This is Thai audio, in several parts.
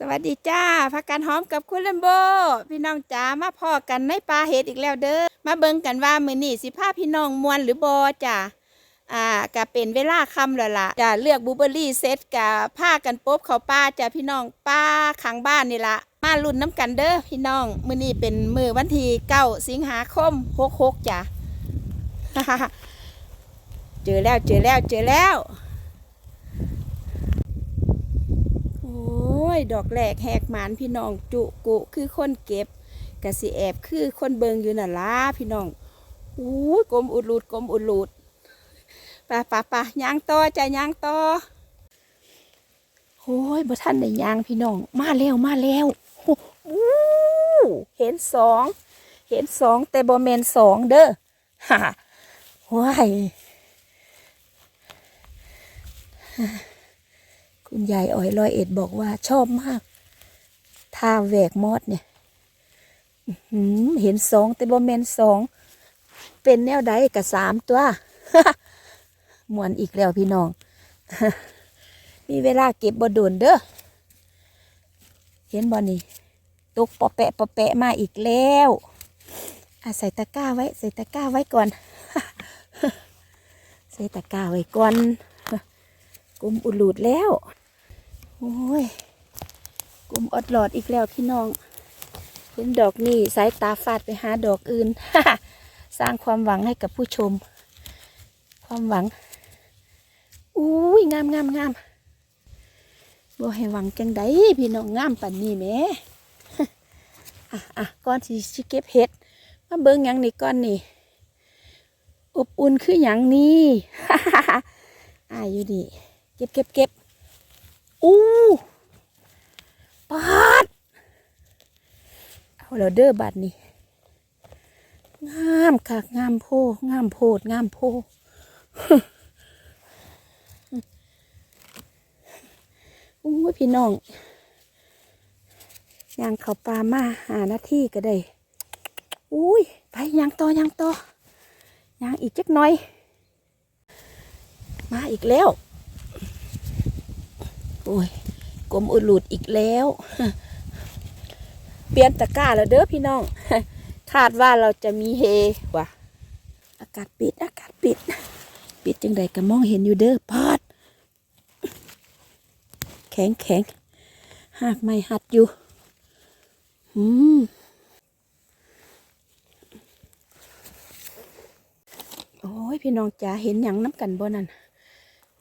สวัสดีจ้าพักกันหอมกับคุณเลมโบ พี่น้องจ๋ามาพอกันในปลาเห็ดอีกแล้วเด้อมาเบิ่งกันว่ามือนี่สิพาพี่น้องมวนหรือบอจ้าอ่าก็เป็นเวลาค่ำแล้วล่ะจะเลือกบูเบอร์รี่เซตกับผ้ากันปบเขาป้าจ้าพี่น้องป้าข้างบ้านนี่ละมาลุ้นน้ำกันเด้อพี่น้องมือนี่เป็นมือวันที่เก้าสิงหาคมหกหกจ้าเจอแล้วเจอแล้วเจอแล้ว โอ้ย ดอกแรกแหกหมานพี่น้องจุกุคือคนเก็บกะสิแอบคือคนเบิงอยู่น่ะล่ะพี่น้องอู้กลมอุดหลุดกลมอุดหลุดปะปะปะยางต่อจะยางต่อโอ้ยบ่ทันได้ยางพี่น้อง มาแล้วมาแล้วอ้อู้เห็นสองเห็นสองแต่บ่แมนสองเด้อฮ่าว้าย คุณยายอ้อยร้อยเอ็ดบอกว่าชอบมากท่าแหวกมอดเนี่ยเห็นสองแต่บ่แมนสอง เป็นแนวใดกับสามตัวมวนอีกแล้วพี่น้อง มีเวลาเก็บบ่โดนเด้อ เห็นบ่นี่ตกปอแปะปอแปะมาอีกแล้วอะใส่ตะกร้าไว้ ใส่ตะกร้าไว้ก่อน ใส่ตะกร้าไว้ก่อน กลุ่มอุดหลุดแล้ว โอ้ยกลุ่มอดหลอดอีกแล้วพี่น้อง เห็นดอกนี่สายตาฟาดไปหาดอกอื่น สร้างความหวังให้กับผู้ชม ความหวัง อุ้ยงามงามงามบ่ให้หวังจังไดพี่น้องงามปันนี้แม่อะอะก่อนสิสิเก็บเห็ด มาเบิ่งหยังนี่ก่อนนี่ อบอุ่นคือหยังนี่อ่าอยู่ดี เก็บเก็บเก็บอู้ปาดเอาแล้วเด้อบัดนี้งามค่ะงามโพงามโพดงามโพอู้ยพี่น้องยางเขาปลามาหาหน้าที่ก็ได้อุ้ยไปยางต่อยางต่อยางอีกจักหน่อย มาอีกแล้ว โอ้ยกลมอุดหลุดอีกแล้ว เปลี่ยนตะกร้าแล้วเด้อพี่น้อง คาดว่าเราจะมีเฮว่ะ อากาศปิด อากาศปิด ปิดจังใดก็มองเห็นอยู่เด้อพอด แข็งแข็งหากไม่หัดอยู่อืมโอ้ยพี่น้องจ๋าเห็นหยังน้ำกันบ่นั่น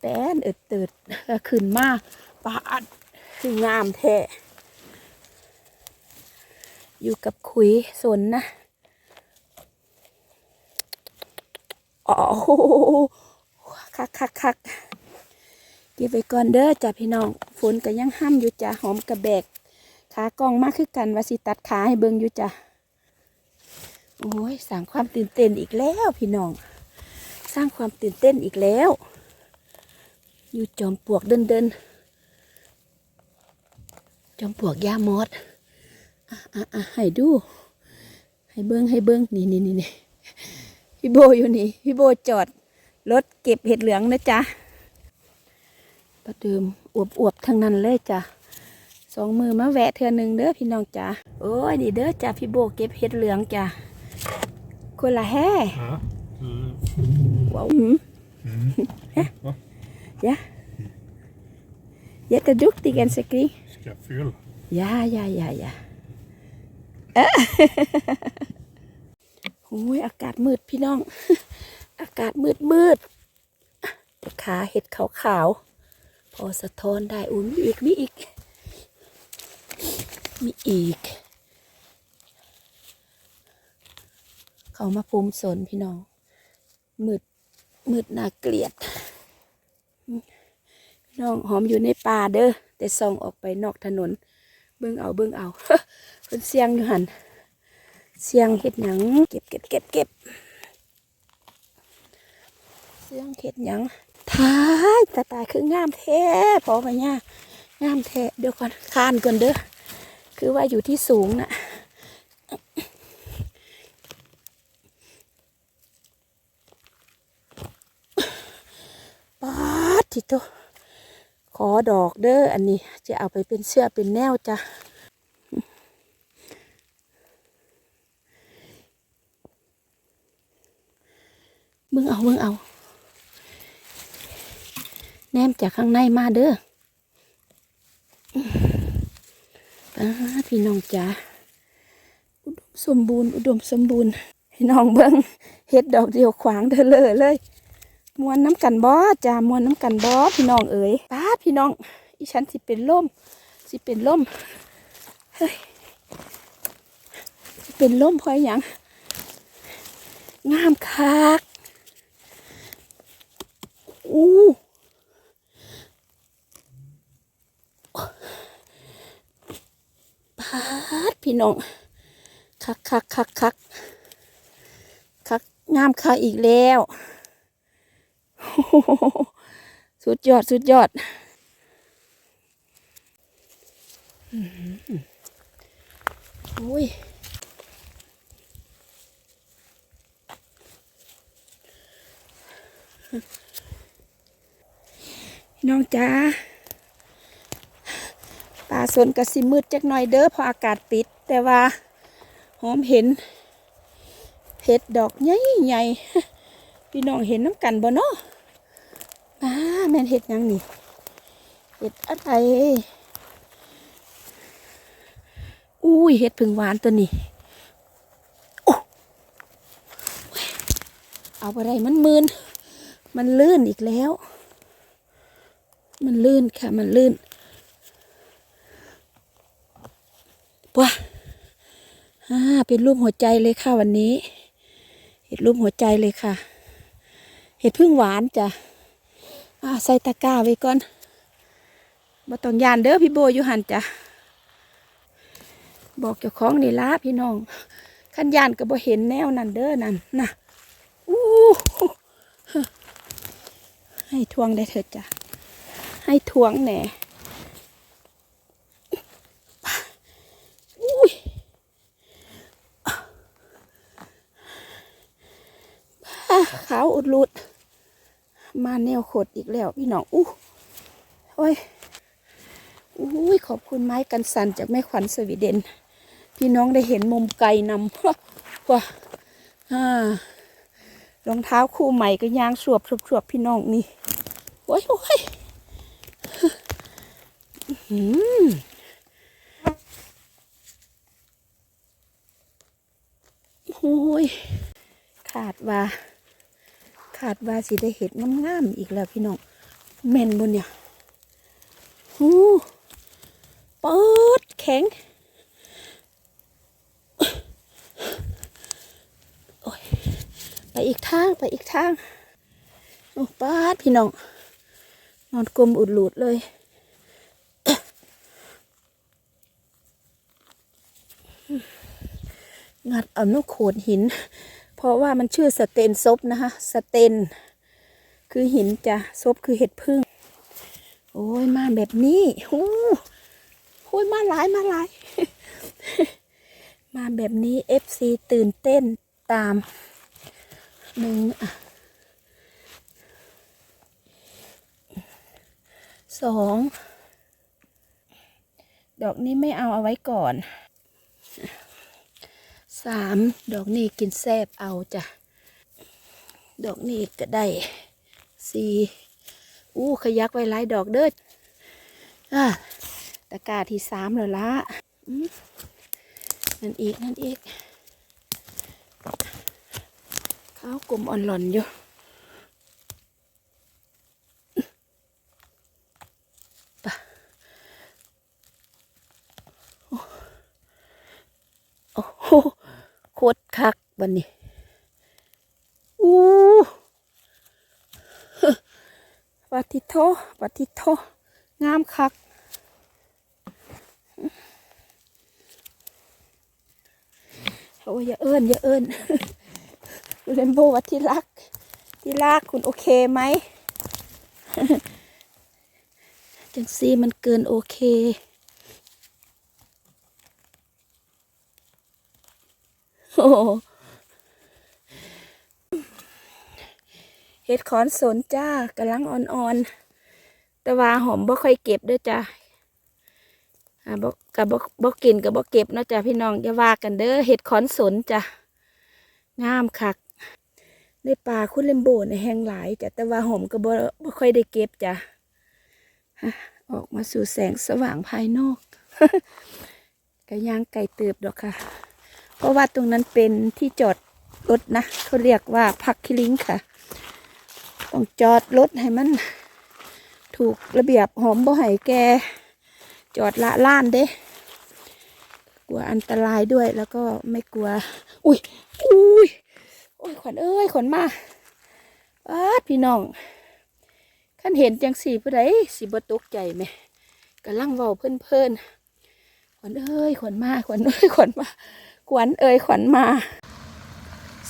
แป้นเอิดเติดขึ้นมาก ปาดคืองามแท้อยู่กับขุยสนนะอ๋อโหคักคักคักเก็บไว้ก่อนเด้อจ้ะพี่น้อง ฝนก็ยังห้ำอยู่จ้ะหอมกระแบก ขากองมากคือกันว่าสิตัดขาให้เบิ่งอยู่จ้ะ โอ้ยสร้างความตื่นเต้นอีกแล้วพี่น้อง สร้างความตื่นเต้นอีกแล้ว อยู่จอมปลวกเดินเดิน จอมปลวกยามอดอะอะอะให้ดู ให้เบิ้งให้เบิ้งนี่นี่นี่นี่พี่โบอยู่นี่ พี่โบจอดรถเก็บเห็ดเหลืองนะจ๊ะประเดิมอวบอวบๆทั้งนั้นเลยจ้ะสองมือมาแวะเทือหนึ่งเด้อพี่น้องจ้ะโอ้ยนี่เด้อจ้ะพี่โบเก็บเห็ดเหลืองจ้ะคนละแห่ Ja. Mm. ว้าวหืม Va? Ja. Jätteduktig älskling. Ska jag fylla? Ja, ja, ja, ja. เอ๊ะโอ้ยอากาศมืดพี่น้อง อากาศมืดมืดขาเห็ดขาวขาวๆพอสะท้อนได้อุ้ยมีอีกมีอีก มีอีก เขามาภูมิสนพี่น้อง มืดมืดน่าเกลียด พี่น้องหอมอยู่ในป่าเด้อ แต่ส่องออกไปนอกถนน เบิ่งเอาเบิ่งเอาเพิ่นเสียงอยู่หันเสียงเห็ดหยังเก็บเก็บเก็บเก็บเสียงเห็ดหยังท้ายตาตายคืองามแท้พอไปเนี่ยงามแท้เดี๋ยวก่อนคานก่อนเด้อคือว่าอยู่ที่สูงน่ะปาดทิโต ขอดอกเด้ออันนี้ จะเอาไปเป็นเสื้อเป็นแนวจ้ะเบิ่งเอาเบิ่งเอา แนมจากข้างในมาเด้อป้าพี่น้องจ๋าอุดมสมบูรณ์ อุดมสมบูรณ์พี่น้องเบิ่งเฮ็ดดอกเดียวขวางเธอเลยเลย มวนน้ำกันบอจ้ามวนน้ำกันบอพี่น้องเอ๋ยป้าพี่น้อง อีฉันสิเป็นล่มสิเป็นล่มเฮ้ยสิเป็นล่มพราะหยังงามคักอู้ป้าพี่น้องคักคักคักคักคักงามคักอีกแล้ว สุดยอด สุดยอดอื้ยน้องจ้าป่าสนกระสิมืดจักหน่อยเด้อเพราะอากาศปิด แต่ว่าหอมเห็นเห็ดดอกใหญ่ใหญ่ พี่น้องเห็นน้ำกันบ่เนาะอาแม่นเห็ดยังนี่เห็ดอะไรอุ้ยเห็ดผึ่งหวานตัวนี้เอาอะไรมันมืนมันลื่นอีกแล้ว มันลื่นค่ะ มันลื่นว้าอ่าเป็นรูปหัวใจเลยค่ะวันนี้ เห็ดรูปหัวใจเลยค่ะ เห็ดพึ่งหวานจ้ะอ่าใส่ตะกร้าไว้ก่อนบ่ต้องยานเด้อพี่โบอยู่หันจ้ะบอกเจ้าของนี่ละพี่น้องขันยานก็บ่เห็นแนวนั่นเด้อนั่นนะอู้หูให้ทวงได้เถิดจ้ะให้ทวงแหน่อุ้ยขาวอุดหลุด มาแนวขดอีกแล้วพี่น้องอู้โอ้ยอุ้ยขอบคุณไม้กันสันจากแม่ขวัญสวีเดน พี่น้องได้เห็นมุมไกลนำว้าอ่ารองเท้าคู่ใหม่ก็ยางสวบสวบๆพี่น้องนี่โอ้ยโอ้ยอืมโอ้ยขาดว่าาดว่าสิได้เห็ดงามๆอีกแล้วพี่น้องเม่นบนเนี่ยหูเปิดแข็งโอ้ยไปอีกทางไปอีกทางโอ้ป้าดพี่น้องนอนกลมอุดหลุดเลยงัดเอานุโขดหิน เพราะว่ามันชื่อสเตนซบนะคะสเตน คือหินจ้ะซบคือเห็ดพึ่ง โอ้ยมาแบบนี้โอ้โอ้ยมาหลายมาหลาย มาแบบนี้ FC ตื่นเต้นตามหนึ่งสองดอกนี้ไม่เอาเอาไว้ก่อน สามดอกนี้กินแซบเอาจ้ะ ดอกนี้ก็ได้สี่อู้ขยักไว้หลายดอกเด้ออ่าตะกร้าที่สามแล้วละนั่นอีก นั่นอีก เข้ากลมอ่อนหล่อนอยู่ โอ้โหโคตรคักบันนี้อู้ปฏิโทปฏิโทงามคัก โอ้ยอย่าเอิ้นอย่าเอิ้นเรนโบว์ว่าที่รัก ที่รักคุณโอเคไหมจังซีมันเกินโอเค โอ้โห เห็ดขอนสนจ้ากำลังอ่อนแต่ว่าหอมบ่ค่อยเก็บด้วยจ้ะอ่าบ่กับบ่บ่กินกับบ่เก็บเนาะจ้ะพี่น้องอย่าว่ากันเด้อเห็ดขอนสนจ้ะงามคัก ในป่าคุณเลมโบในแห้งหลายจ้ะแต่ว่าหอมก็บ่บ่ค่อยได้เก็บจ้ะออกมาสู่แสงสว่างภายนอกก็ย่างไก่เติบดอกค่ะ เพราะว่าตรงนั้นเป็นที่จอดรถนะเขาเรียกว่าพักคิลิงค่ะ ต้องจอดรถให้มัน ถูกระเบียบหอมบ่ให้แก จอดละล่านเด้กลัวอันตรายด้วยแล้วก็ไม่กลัว อุ้ยอุ้ยโอ้ยขวัญเอ้ยขวัญมาอ้าพี่น้องขันเห็นจังสีผู้ใดสิบ่ตกใจไหมกำลังเว้าเพิ่อนๆขวัญเอ้ยขวัญมาขวัญเอ้ยขวัญมา ขวัญเอ้ยขวัญมา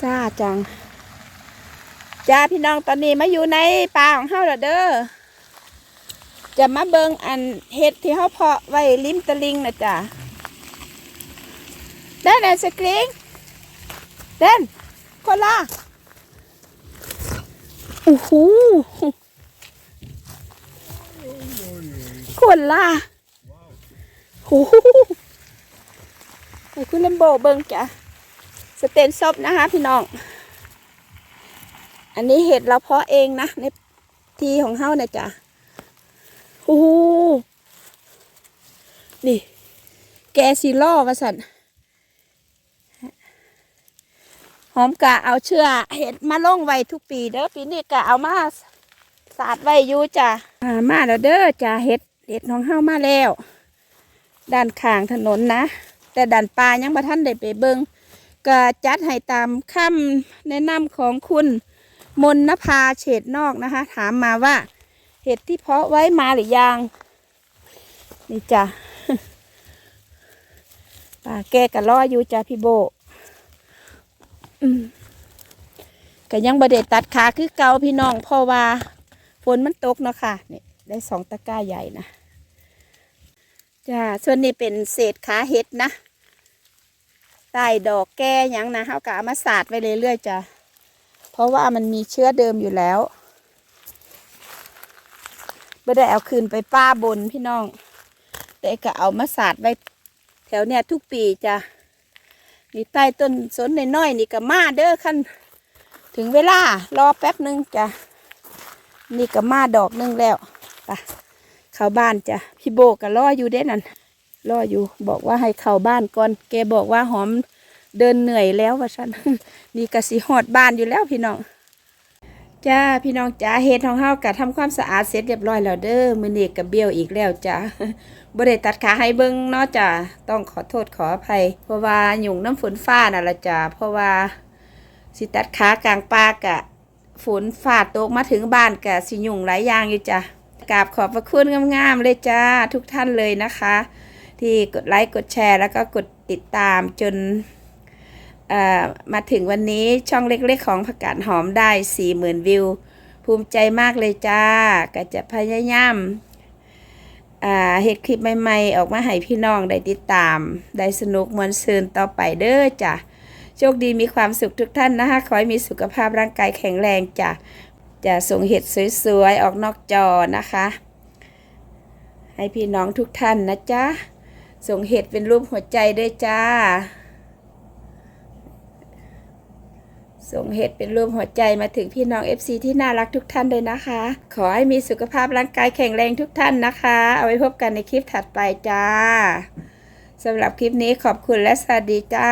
ซาจัง จ้าพี่น้องตอนนี้มาอยู่ในป่าของเฮาแล้วเด้อจะมาเบิงอันเห็ดที่เฮาเพาะไว้ริมตะลิงนะจ้ะเด้นสกริงเด้นคนละโอ้โหคนละโอ้โห ให้คุณเลมโบเบิงจ้ะสเตนซอบนะคะพี่น้อง อันนี้เห็ดเราเพาะเองนะในทีของเฮาเนี่ยจ้ะโอ้โหนี่ แกซีล่อวะสันหอมกะเอาเชื่อเห็ดมาลงไว้ทุกปีเด้อปีนี้กะเอามาสาดไว้อยู่จ้ะมาแล้วเด้อจ้ะเห็ดเห็ดของเฮามาแล้ว ด้านข้างถนนนะ แต่ด้านปลายังบ่ทันได้ไปเบิงก็จัดให้ตามคำแนะนำของคุณมนนภาเฉดนอกนะคะ ถามมาว่า เห็ดที่เพาะไว้มาหรือยัง นี่จ้ะป่าแกก็รออยู่จ้ะพี่โบอืมก็ยังบไดตัดขาคือเก่าพี่น้องเพราะว่าฝนมันตกเนาะค่ะนี่ได้สองตะกร้าใหญ่นะจ้าส่วนนี้เป็นเศษขาเห็ดนะ ใต้ดอกแก้ยังนะเขากะเอามาสาดไวเรื่อยๆจ้ะเพราะว่ามันมีเชื้อเดิมอยู่แล้วไม่ได้เอาคืนไปป้าบนพี่น้อง แต่ก็เอามาสาดไว้แถวเนี้ยทุกปีจ้ะนี่ใต้ต้นสนน้อยๆนี่ก็มาเด้อขั้นถึงเวลารอแป๊บหนึงจ้ะนี่ก็มาดอกหนึงแล้วไปเข้าบ้านจ้ะพี่โบก็รออยู่เด้นั่น รออยู่ บอกว่าให้เข้าบ้านก่อนแกบอกว่าหอมเดินเหนื่อยแล้วว่าฉันนี่ก็สิหอดบ้านอยู่แล้วพี่น้องจ้าพี่น้องจ้าเฮ็ดของเฮากะทำความสะอาดเสร็จเรียบร้อยแล้วเด้อมื้อนี้ก็เบี้ยวอีกแล้วจ้าบ่ได้ตัดขาให้เบิ่งเนาะจ้าต้องขอโทษขออภัย เพราะว่าหยุ่งน้ำฝนฟ้านั่นล่ะจ้าเพราะว่าสิตัดขากลางป่ากะฝนฟ้าตกมาถึงบ้านกะสิยุ่งหลายอย่างอยู่จ้ากราบขอบพระคุณงามๆเลยจ้าทุกท่านเลยนะคะ ที่กดไลค์กดแชร์แล้วก็กดติดตามจนมาถึงวันนี้ช่องเล็กๆของผักกาดหอมได้ 40,000 วิว ภูมิใจมากเลยจ้า ก็จะพยายามอ่าเฮ็ดคลิปใหม่ๆ ออกมาให้พี่น้องได้ติดตาม ได้สนุกมวนซืนต่อไปเด้อจ้ะโชคดีมีความสุขทุกท่านนะคะขอให้มีสุขภาพร่างกายแข็งแรงจ้ะจะส่งเห็ดสวยๆ ออกนอกจอนะคะ ให้พี่น้องทุกท่านนะจ๊ะ ส่งเห็ดเป็นรูปหัวใจด้วยจ้า ส่งเห็ดเป็นรูปหัวใจมาถึงพี่น้อง FC ที่น่ารักทุกท่านเลยนะคะ ขอให้มีสุขภาพร่างกายแข็งแรงทุกท่านนะคะ เอาไว้พบกันในคลิปถัดไปจ้าสำหรับคลิปนี้ขอบคุณและสวัสดีจ้า